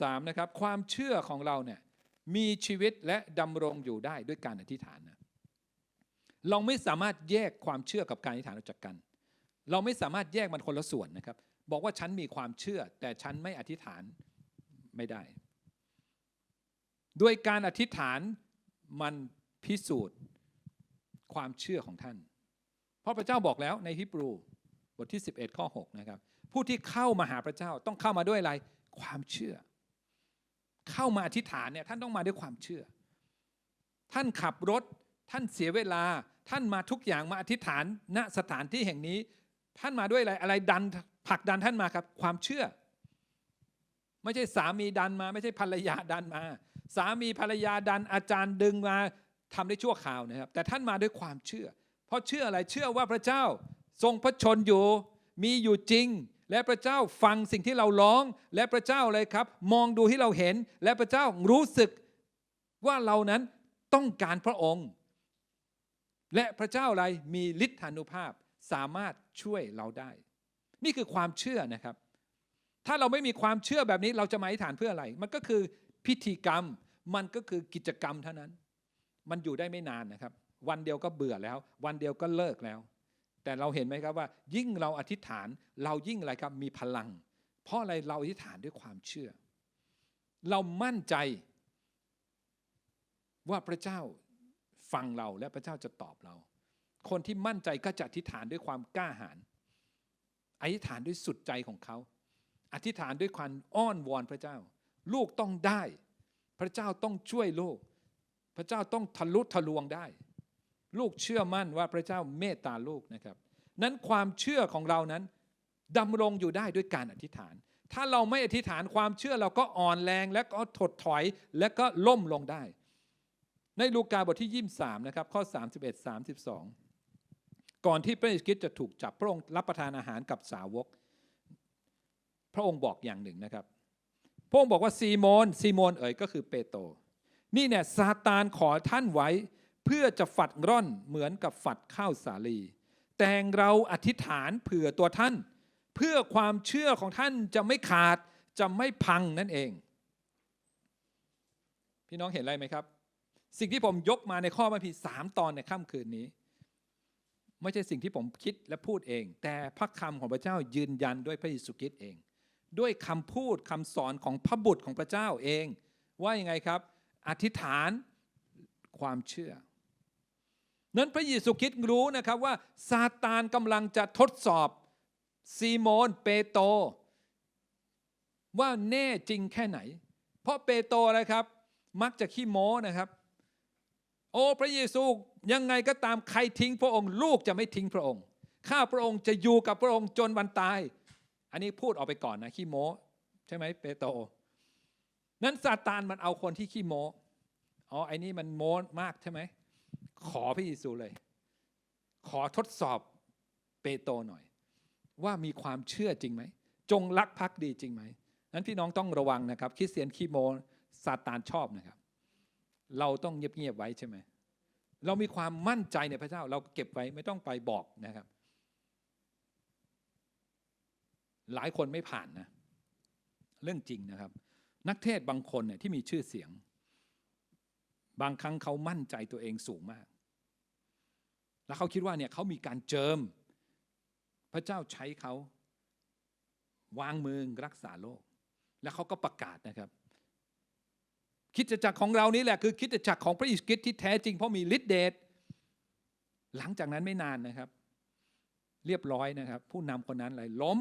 สามนะครับความเชื่อของเราเนี่ยมีชีวิตและดำรงอยู่ได้ด้วยการอธิษฐานนะเราไม่สามารถแยกความเชื่อกับการอธิษฐานออกจากกัน เราไม่สามารถแยกมันคนละส่วนนะครับ บอกว่าฉันมีความเชื่อ แต่ฉันไม่อธิษฐานไม่ได้ ด้วยการอธิษฐานมันพิสูจน์ความเชื่อของท่าน เพราะพระเจ้าบอกแล้วในฮิบรูบทที่ 11 ข้อ 6 นะครับ ผู้ที่เข้ามาหาพระเจ้าต้องเข้ามาด้วยอะไร ความเชื่อ เข้ามาอธิษฐานเนี่ยท่านต้องมาด้วยความเชื่อ ท่านขับรถ ท่านเสียเวลา ท่านมาทุกอย่างมาอธิษฐานณสถานที่แห่งนี้ ท่านมาด้วยอะไรอะไรดันผลักดันท่านมาครับ ความเชื่อ ไม่ใช่สามีดันมา ไม่ใช่ภรรยาดันมา สามีภรรยาดันอาจารย์ดึงมาทำได้ชั่วคราวนะครับ แต่ท่านมาด้วยความเชื่อ เพราะเชื่ออะไรเชื่อว่าพระเจ้าทรงพระชนอยู่มีอยู่จริง และพระเจ้าฟังสิ่งที่เราร้อง และพระเจ้าเลยครับ มองดูที่เราเห็น และพระเจ้ารู้สึกว่าเรานั้นต้องการพระองค์ และพระเจ้าอะไรมีฤทธานุภาพสามารถช่วยเราได้ นี่คือความเชื่อนะครับ ถ้าเราไม่มีความเชื่อแบบนี้เราจะมาอธิษฐานเพื่ออะไร มันก็คือพิธีกรรม มันก็คือกิจกรรมเท่านั้น มันอยู่ได้ไม่นานนะครับ วันเดียวก็เบื่อแล้ว วันเดียวก็เลิกแล้ว แต่เราเห็นไหมครับว่า ยิ่งเราอธิษฐานเรายิ่งอะไรครับมีพลัง เพราะอะไรเราอธิษฐานด้วยความเชื่อ เรามั่นใจ ว่าพระเจ้าฟังเราและพระเจ้าจะตอบเรา คนที่มั่นใจก็จะอธิษฐานด้วยความกล้าหาญอธิษฐานด้วยสุดใจของเขา อธิษฐานด้วยความอ้อนวอนพระเจ้า ลูกต้องได้ พระเจ้าต้องช่วยลูก พระเจ้าต้องทะลุทะลวงได้ ลูกเชื่อมั่นว่าพระเจ้าเมตตาลูกนะครับ นั้นความเชื่อของเรานั้นดำรงอยู่ได้ด้วยการอธิษฐาน ถ้าเราไม่อธิษฐานความเชื่อเราก็อ่อนแรงและก็ถดถอยและก็ล่มลงได้ ในลูกาบทที่ 23 นะครับ ข้อ 31 32 ก่อนที่พระเยซูคริสต์จะถูกจับพระองค์รับประทานอาหารกับสาวก พระองค์บอกอย่างหนึ่งนะครับ พระองค์บอกว่าซีโมนซีโมนเอ๋ยก็คือเปโตรนี่เนี่ยซาตานขอท่านไว้ เพื่อจะฝัดร่อนเหมือนกับฝัดข้าวสาลี แต่เราอธิษฐานเผื่อตัวท่าน เพื่อความเชื่อของท่านจะไม่ขาดจะไม่พังนั่นเอง พี่น้องเห็นอะไรไหมครับ สิ่งที่ผมยกมาในข้อพระคัมภีสามตอนในค่ำคืนนี้ ไม่ใช่สิ่งที่ผมคิดและพูดเอง แต่พระคำของพระเจ้ายืนยันด้วยพระเยซูคริสต์เอง ด้วยคำพูดคำสอนของพระบุตรของพระเจ้าเอง ว่ายังไงครับ อธิษฐานความเชื่อ นั้นพระเยซูคริสต์รู้นะครับว่าซาตานกำลังจะทดสอบซีโมนเปโตรว่าแน่จริงแค่ไหน เพราะเปโตรอะครับ มักจะขี้โม้นะครับ โอ้พระเยซูยังไงก็ตามใครทิ้งพระองค์ ลูกจะไม่ทิ้งพระองค์ข้าพระองค์จะอยู่กับพระองค์จนวันตาย อันนี้พูดออกไปก่อนนะขี้โม้ใช่ไหมเปโตรนั้นซาตานมันเอาคนที่ขี้โม้อ๋อไอ้นี่มันโม้มากใช่ไหม ขอพระเยซูเลย ขอทดสอบเปโตรหน่อย ว่ามีความเชื่อจริงไหม จงรักภักดีจริงไหมนั้นพี่น้องต้องระวังนะครับคริสเตียนขี้โมซาตานชอบนะครับ เราต้องเงียบๆไว้ใช่ไหมเรามีความมั่นใจในพระเจ้า เราเก็บไว้ไม่ต้องไปบอกนะครับ หลายคนไม่ผ่านนะเรื่องจริงนะครับ นักเทศบางคนเนี่ยที่มีชื่อเสียง บางครั้งเขามั่นใจตัวเองสูงมาก แล้วเขาคิดว่าเนี่ยเขามีการเจิม พระเจ้าใช้เขาวางมือรักษาโรคแล้วเขาก็ประกาศนะครับ คิดจักรของเรานี่แหละคือคิดจักรของพระอิสกิตที่แท้จริงเพราะมีฤทธิเดชหลังจากนั้นไม่นานนะครับ เรียบร้อยนะครับ ผู้นำคนนั้นเลยล้ม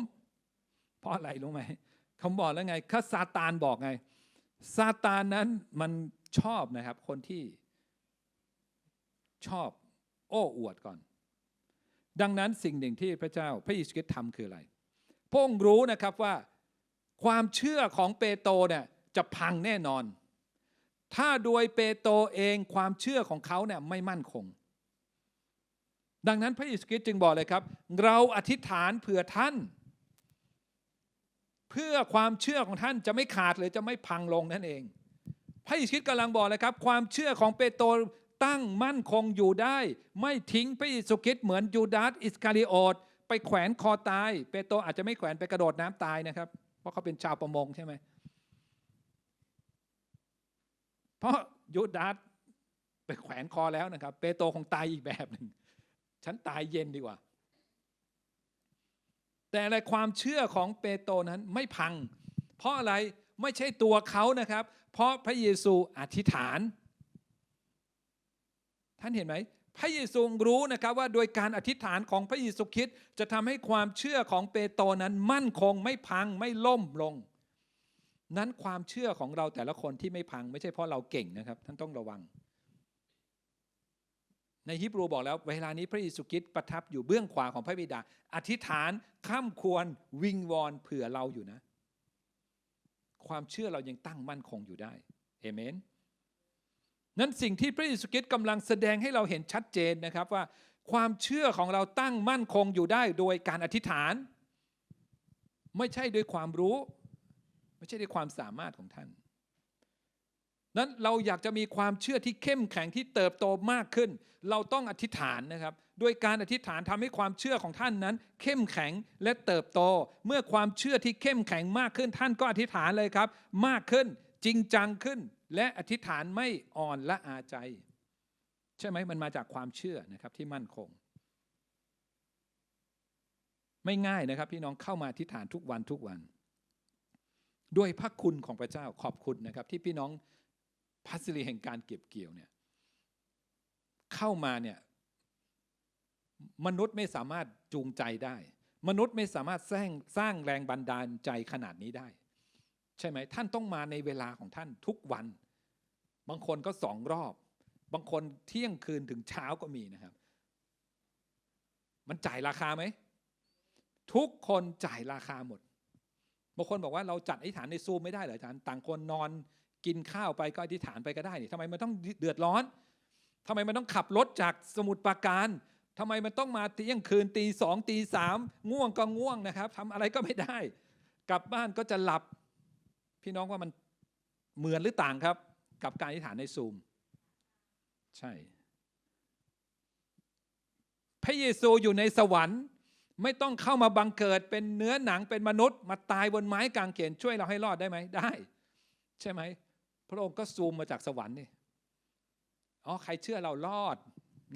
เพราะอะไรรู้ไหมเขาบอกแล้วไงข้าซาตานบอกไงซาตานนั้นมันชอบนะครับ คนที่ชอบ โอ้อวดก่อน ดังนั้นสิ่งหนึ่งที่พระเจ้าพระอิสกิตทำคืออะไรพระองค์รู้นะครับว่าความเชื่อของเปโตรเนี่ยจะพังแน่นอน ถ้าโดยเปโตรเองความเชื่อของเขาเนี่ยไม่มั่นคง ดังนั้นพระเยซูคริสต์จึงบอกเลยครับ เราอธิษฐานเผื่อท่าน เพื่อความเชื่อของท่านจะไม่ขาดหรือจะไม่พังลงนั่นเอง พระเยซูคริสต์กำลังบอกเลยครับ ความเชื่อของเปโตร ตั้งมั่นคงอยู่ได้ ไม่ทิ้งพระเยซูคริสต์เหมือนยูดาสอิสคาริโอตไปแขวนคอตาย เปโตรอาจจะไม่แขวนไปกระโดดน้ำตายนะครับ เพราะเขาเป็นชาวประมงใช่ไหมเพราะยูดาสไปแขวนคอแล้วนะครับ เปโตรคงตายอีกแบบหนึ่งฉันตายเย็นดีกว่า แต่ในความเชื่อของเปโตรนั้นไม่พัง เพราะอะไรไม่ใช่ตัวเขานะครับ เพราะพระเยซูอธิษฐาน ท่านเห็นไหมพระเยซูรู้นะครับว่าโดยการอธิษฐานของพระเยซูคริสต์จะทำให้ความเชื่อของเปโตรนั้นมั่นคงไม่พังไม่ล่มลง นั้นความเชื่อของเราแต่ละคนที่ไม่พัง ไม่ใช่เพราะเราเก่งนะครับ ท่านต้องระวัง ในฮิบรูบอกแล้ว เวลานี้พระเยซูคริสต์ประทับอยู่เบื้องขวาของพระบิดา อธิษฐานข้ามควรวิงวอนเผื่อเราอยู่นะ ความเชื่อเรายังตั้งมั่นคงอยู่ได้เอเมน นั้นสิ่งที่พระเยซูคริสต์กำลังแสดงให้เราเห็นชัดเจนนะครับว่าความเชื่อของเราตั้งมั่นคงอยู่ได้โดยการอธิษฐาน ไม่ใช่ด้วยความรู้ ไม่ใช่ด้วยความสามารถของท่าน นั้นเราอยากจะมีความเชื่อที่เข้มแข็งที่เติบโตมากขึ้น เราต้องอธิษฐานนะครับโดยการอธิษฐานทำให้ความเชื่อของท่านนั้น เข้มแข็งและเติบโต เมื่อความเชื่อที่เข้มแข็งมากขึ้นท่านก็อธิษฐานเลยครับ มากขึ้น จริงจังขึ้น และอธิษฐานไม่อ่อนละอาใจ ใช่ไหมมันมาจากความเชื่อนะครับที่มั่นคง ไม่ง่ายนะครับ พี่น้องเข้ามาอธิษฐานทุกวันทุกวัน ด้วยพระคุณของพระเจ้าขอบคุณนะครับ ที่พี่น้องพัสรีแห่งการเก็บเกี่ยวเนี่ยเข้ามาเนี่ยมนุษย์ไม่สามารถจูงใจได้ มนุษย์ไม่สามารถสร้างสร้างแรงบันดาลใจขนาดนี้ได้ ใช่ไหมท่านต้องมาในเวลาของท่านทุกวัน บางคนก็สองรอบ บางคนเที่ยงคืนถึงเช้าก็มีนะครับ มันจ่ายราคาไหม ทุกคนจ่ายราคาหมด บางคนบอกว่าเราจัดอธิษฐานในซูมไม่ได้เหรออาจารย์ต่างคนนอนกินข้าวไปก็อธิษฐานไปก็ได้นี่ทำไมมันต้องเดือดร้อนทำไมมันต้องขับรถจากสมุทรปราการทำไมมันต้องมาเที่ยงคืนตีสองตีสามง่วงก็ง่วงนะครับทำอะไรก็ไม่ได้ กลับบ้านก็จะหลับ พี่น้องว่ามันเหมือนหรือต่างครับ กับการอธิษฐานในซูม ใช่ พระเยซูอยู่ในสวรรค์ไม่ต้องเข้ามาบังเกิดเป็นเนื้อหนังเป็นมนุษย์ มาตายบนไม้กางเขนช่วยเราให้รอดได้ไหมได้ ใช่ไหมพระองค์ก็ซูมมาจากสวรรค์นี่อ๋อใครเชื่อเรารอด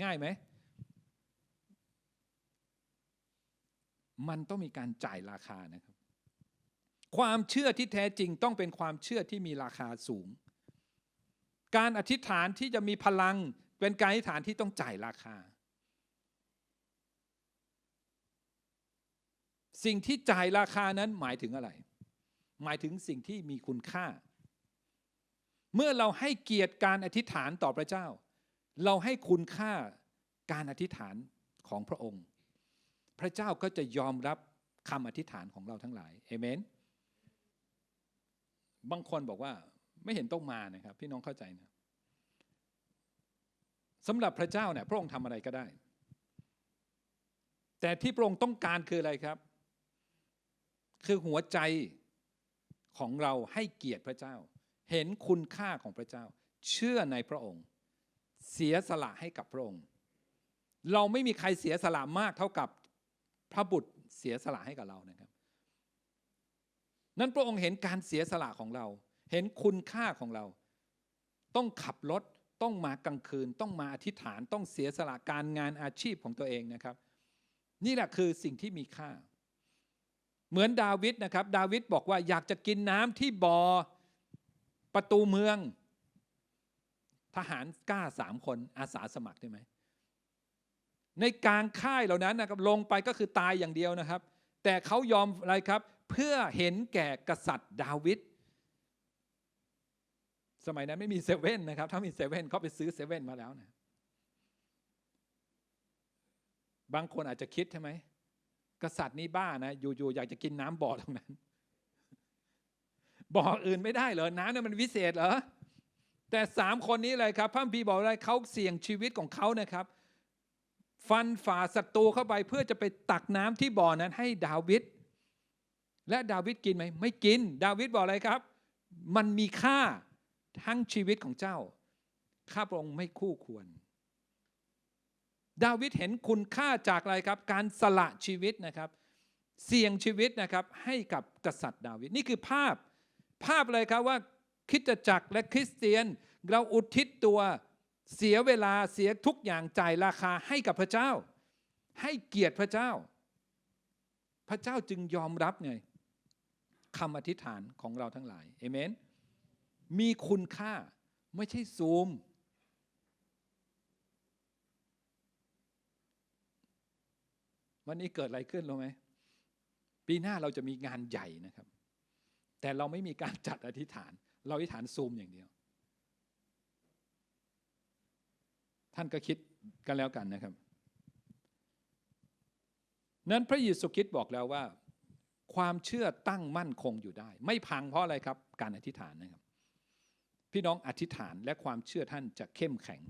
ง่ายไหมมันต้องมีการจ่ายราคานะครับ ความเชื่อที่แท้จริงต้องเป็นความเชื่อที่มีราคาสูง การอธิษฐานที่จะมีพลังเป็นการอธิษฐานที่ต้องจ่ายราคา สิ่งที่จ่ายราคานั้นหมายถึงอะไร หมายถึงสิ่งที่มีคุณค่า เมื่อเราให้เกียรติการอธิษฐานต่อพระเจ้า เราให้คุณค่าการอธิษฐานของพระองค์ พระเจ้าก็จะยอมรับคำอธิษฐานของเราทั้งหลายเอเมน บางคนบอกว่าไม่เห็นต้องมานะครับ พี่น้องเข้าใจนะสำหรับพระเจ้าเนี่ยพระองค์ทำอะไรก็ได้ แต่ที่พระองค์ต้องการคืออะไรครับ คือหัวใจของเราให้เกียรติพระเจ้า เห็นคุณค่าของพระเจ้า เชื่อในพระองค์ เสียสละให้กับพระองค์ เราไม่มีใครเสียสละมากเท่ากับพระบุตรเสียสละให้กับเรานะครับ นั้นพระองค์เห็นการเสียสละของเรา เห็นคุณค่าของเรา ต้องขับรถต้องมากลางคืน ต้องมาอธิษฐานต้องเสียสละการงานอาชีพของตัวเองนะครับ นี่แหละคือสิ่งที่มีค่า เหมือนดาวิดนะครับ ดาวิดบอกว่าอยากจะกินน้ำที่บ่อประตูเมือง ทหารกล้าสามคนอาสาสมัครได้ไหมในกลางค่ายเหล่านั้นนะครับลงไปก็คือตายอย่างเดียวนะครับ แต่เขายอมอะไรครับ เพื่อเห็นแก่กษัตริย์ดาวิดสมัยนั้นไม่มีเซเว่นนะครับ ถ้ามีเซเว่นเขาไปซื้อเซเว่นมาแล้วนะบางคนอาจจะคิดใช่ไหมกษัตริย์นี่บ้านะ อยู่ๆอยากจะกินน้ำบ่อตรงนั้น บ่ออื่นไม่ได้เหรอ น้ำนี่ยมันวิเศษเหรอ แต่สามคนนี้เลยครับพระพีบอกอะไรเขาเสี่ยงชีวิตของเขานะครับ ฟันฝ่าศัตรูเข้าไปเพื่อจะไปตักน้ำที่บ่อนั้นให้ดาวิด และดาวิดกินไหมไม่กิน ดาวิดบอกอะไรครับ มันมีค่าทั้งชีวิตของเจ้า ข้าพระองค์ไม่คู่ควร ดาวิดเห็นคุณค่าจากอะไรครับ การสละชีวิตนะครับ เสี่ยงชีวิตนะครับให้กับกษัตริย์ดาวิดนี่คือภาพ ภาพเลยครับว่าคิดจักรและคริสเตียน เราอุทิศตัวเสียเวลาเสียทุกอย่างจ่ายราคาให้กับพระเจ้า ให้เกียรติพระเจ้า พระเจ้าจึงยอมรับไง คำอธิษฐานของเราทั้งหลายเอเมนมีคุณค่าไม่ใช่ซูม วันนี้เกิดอะไรขึ้นรู้ไหมปีหน้าเราจะมีงานใหญ่นะครับ แต่เราไม่มีการจัดอธิษฐาน เราอธิษฐานซูมอย่างเดียว ท่านก็คิดกันแล้วกันนะครับ นั้นพระเยซูคริสต์บอกแล้วว่า ความเชื่อตั้งมั่นคงอยู่ได้ ไม่พังเพราะอะไรครับ การอธิษฐานนะครับ พี่น้องอธิษฐานและความเชื่อท่านจะเข้มแข็ง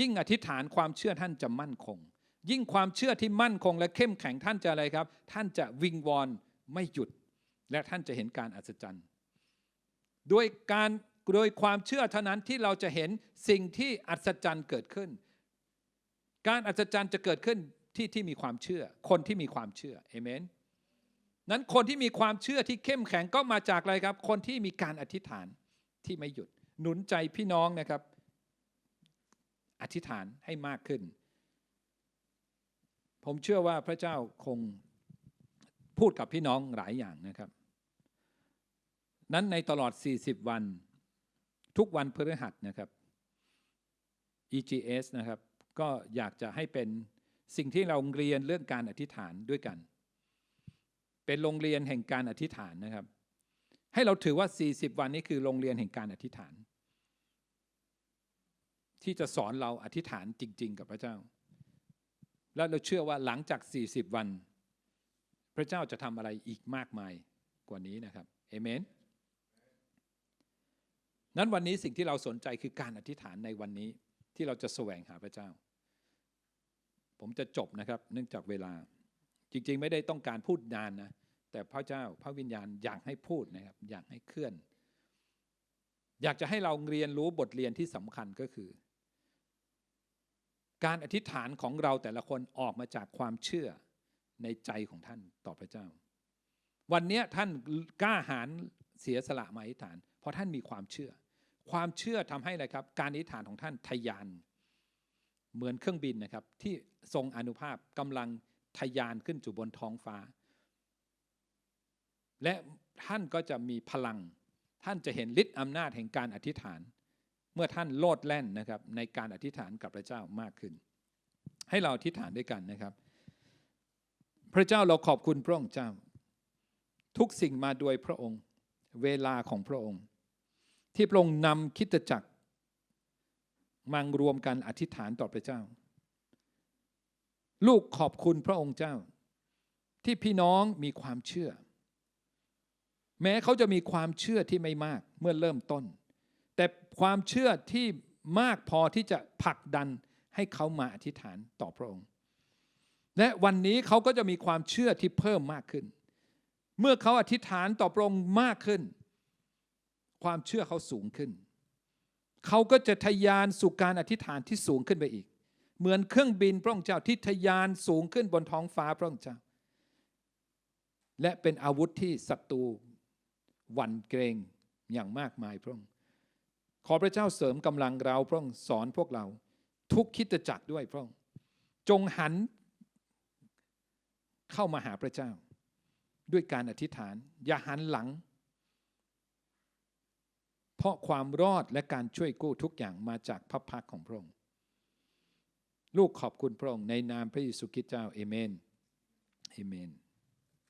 ยิ่งอธิษฐานความเชื่อท่านจะมั่นคง ยิ่งความเชื่อที่มั่นคง และเข้มแข็งท่านจะอะไรครับ ท่านจะวิงวอนไม่หยุด และท่านจะเห็นการอัศจรรย์ด้วยการโดยความเชื่อเท่านั้นที่เราจะเห็นสิ่งที่อัศจรรย์เกิดขึ้น การอัศจรรย์จะเกิดขึ้นที่ที่มีความเชื่อ คนที่มีความเชื่อเอเมน นั้นคนที่มีความเชื่อที่เข้มแข็งก็มาจากอะไรครับ คนที่มีการอธิษฐานที่ไม่หยุด หนุนใจพี่น้องนะครับ อธิษฐานให้มากขึ้น ผมเชื่อว่าพระเจ้าคงพูดกับพี่น้องหลายอย่างนะครับ นั้นในตลอด 40 วัน ทุกวันพฤหัสนะครับ EGS นะครับ ก็อยากจะให้เป็นสิ่งที่เราเรียนเรื่องการอธิษฐานด้วยกัน เป็นโรงเรียนแห่งการอธิษฐานนะครับ ให้เราถือว่า 40 วันนี้คือโรงเรียนแห่งการอธิษฐาน ที่จะสอนเราอธิษฐานจริง ๆ กับพระเจ้า และเราเชื่อว่าหลังจาก 40 วัน พระเจ้าจะทำอะไรอีกมากมายกว่านี้นะครับเอเมนนั้นวันนี้สิ่งที่เราสนใจคือการอธิษฐานในวันนี้ที่เราจะแสวงหาพระเจ้า ผมจะจบนะครับ เนื่องจากเวลา จริงๆ ไม่ได้ต้องการพูดนานนะแต่พระเจ้าพระวิญญาณอยากให้พูดนะครับอยากให้เคลื่อน อยากจะให้เราเรียนรู้บทเรียนที่สำคัญก็คือ การอธิษฐานของเราแต่ละคนออกมาจากความเชื่อในใจของท่านต่อพระเจ้า วันนี้ท่านกล้าหาญเสียสละมาอธิษฐาน เพราะท่านมีความเชื่อ ความเชื่อทำให้อะไรครับ การอธิษฐานของท่านทยานเหมือนเครื่องบินนะครับ ที่ทรงอนุภาพกำลัง ทยานขึ้นสู่บนท้องฟ้า และท่านก็จะมีพลัง ท่านจะเห็นฤทธิ์อำนาจแห่งการอธิษฐาน เมื่อท่านโลดแล่นนะครับในการอธิษฐานกับพระเจ้ามากขึ้น ให้เราอธิษฐานด้วยกันนะครับ พระเจ้าเราขอบคุณพระองค์เจ้า ทุกสิ่งมาโดยพระองค์ เวลาของพระองค์ ที่พระองค์นำคิดจักรมังรวมกันอธิษฐานต่อพระเจ้า ลูกขอบคุณพระองค์เจ้า ที่พี่น้องมีความเชื่อ แม้เขาจะมีความเชื่อที่ไม่มากเมื่อเริ่มต้น แต่ความเชื่อที่มากพอที่จะผลักดันให้เขามาอธิษฐานต่อพระองค์ และวันนี้เขาก็จะมีความเชื่อที่เพิ่มมากขึ้น เมื่อเขาอธิษฐานต่อพระองค์มากขึ้น ความเชื่อเขาสูงขึ้น เขาก็จะทะยานสู่การอธิษฐานที่สูงขึ้นไปอีก เหมือนเครื่องบินพระองค์เจ้าที่ทยานสูงขึ้นบนท้องฟ้าพระองค์เจ้า และเป็นอาวุธที่ศัตรูหวั่นเกรงอย่างมากมายพระองค์ ขอพระเจ้าเสริมกำลังเราพระองค์สอนพวกเรา ทุกคิดจักด้วยพระองค์ จงหันเข้ามาหาพระเจ้า ด้วยการอธิษฐาน อย่าหันหลัง เพราะความรอดและการช่วยกู้ทุกอย่างมาจากพระพักของพระองค์ ลูกขอบคุณพระองค์ในนามพระเยซูคริสต์เจ้าเอเมนเอเมน